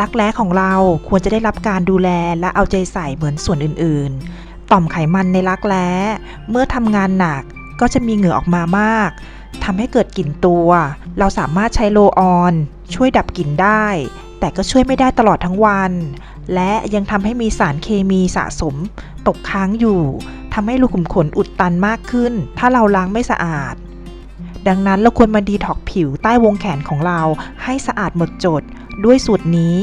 รักแร้ของเราควรจะได้รับการดูแลและเอาใจใส่เหมือนส่วนอื่นๆ ต่อมไขมันในรักแร้เมื่อทำงานหนักก็จะมีเหงื่อออกมามากทำให้เกิดกลิ่นตัว เราสามารถใช้โลออน ช่วยดับกลิ่นได้ แต่ก็ช่วยไม่ได้ตลอดทั้งวัน และยังทำให้มีสารเคมีสะสม ตกค้างอยู่ทำให้รูขุมขนอุดตันมากขึ้น ถ้าเราล้างไม่สะอาดดังนั้นเราควรมาดีท็อกผิวใต้วงแขนของเราให้สะอาดหมดจด ด้วยสูตรนี้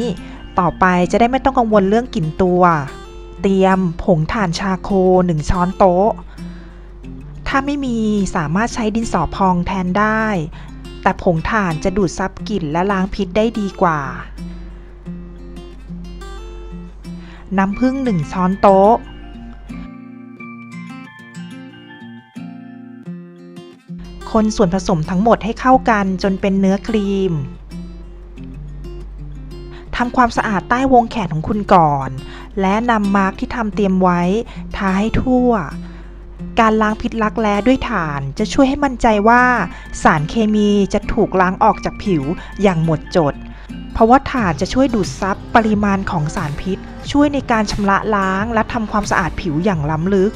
ต่อไปจะได้ไม่ต้องกังวลเรื่องกลิ่นตัว เตรียมผงถ่านชาโค1ช้อนโต๊ะ ถ้าไม่มีสามารถใช้ดินสอพองแทนได้ แต่ผงถ่านจะดูดซับกลิ่นและล้างพิษได้ดีกว่า น้ำผึ้ง1ช้อนโต๊ะคนส่วนผสมทั้งหมดให้เข้ากันจนเป็นเนื้อครีม ทำความสะอาดใต้วงแขนของคุณก่อน และนำมาร์กที่ทำเตรียมไว้ทาให้ทั่ว การล้างพิษรักแร้ด้วยถ่านจะช่วยให้มั่นใจว่าสารเคมีจะถูกล้างออกจากผิวอย่างหมดจด เพราะว่าถ่านจะช่วยดูดซับปริมาณของสารพิษ ช่วยในการชำระล้างและทำความสะอาดผิวอย่างล้ำลึก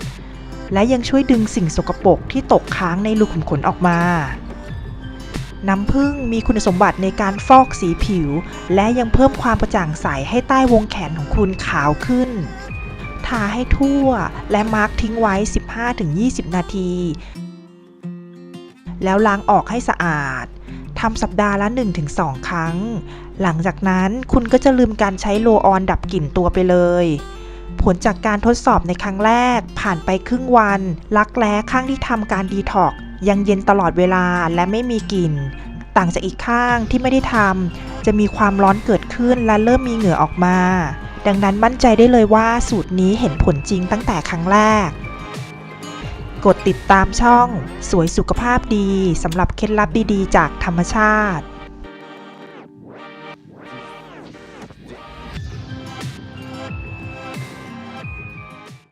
และยังช่วยดึงสิ่งสกปรกที่ตกค้างในรูขุมขนออกมา น้ำผึ้งมีคุณสมบัติในการฟอกสีผิว และยังเพิ่มความกระจ่างใสให้ใต้วงแขนของคุณขาวขึ้น ทาให้ทั่วและมาร์กทิ้งไว้ 15-20 นาที แล้วล้างออกให้สะอาดทำสัปดาห์ละ 1-2 ครั้ง หลังจากนั้นคุณก็จะลืมการใช้โลออนดับกลิ่นตัวไปเลย ผลจากการทดสอบในครั้งแรกผ่านไปครึ่งวัน รักแร้ข้างที่ทำการดีท็อก ยังเย็นตลอดเวลาและไม่มีกลิ่น ต่างจากอีกข้างที่ไม่ได้ทำจะมีความร้อนเกิดขึ้นและเริ่มมีเหงื่อออกมา ดังนั้นมั่นใจได้เลยว่าสูตรนี้เห็นผลจริงตั้งแต่ครั้งแรก กดติดตามช่อง สวยสุขภาพดีสำหรับเคล็ดลับดีๆ จากธรรมชาติ